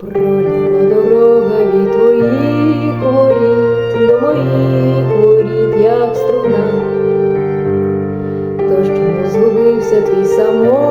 Пролягла дорога від твоїх воріт до моїх воріт, як струна, то що згубився твій самотній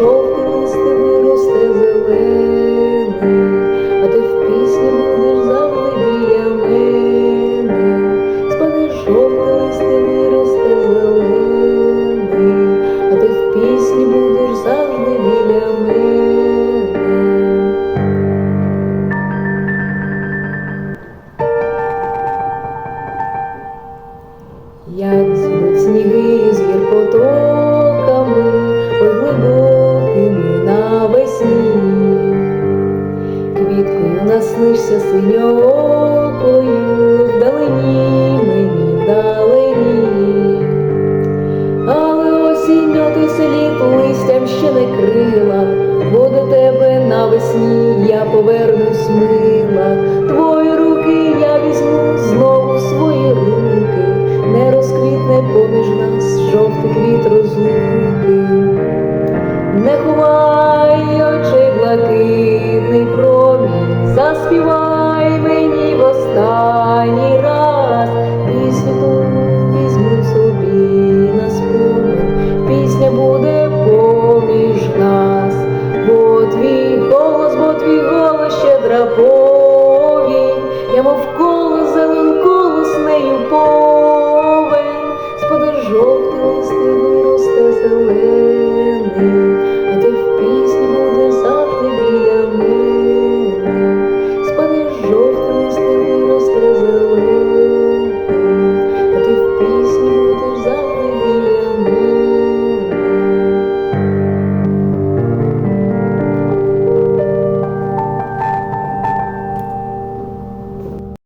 жовтий листи виросте зелений, а ти в пісні будеш завжди біля мене, спаде жовтий листи виросте зелений, а ти в пісні будеш завжди біля мене. Як Наслишся синьокою, вдалині мені вдалині, але осінь той слід листям ще не крила, бо до тебе навесні я повернусь мила.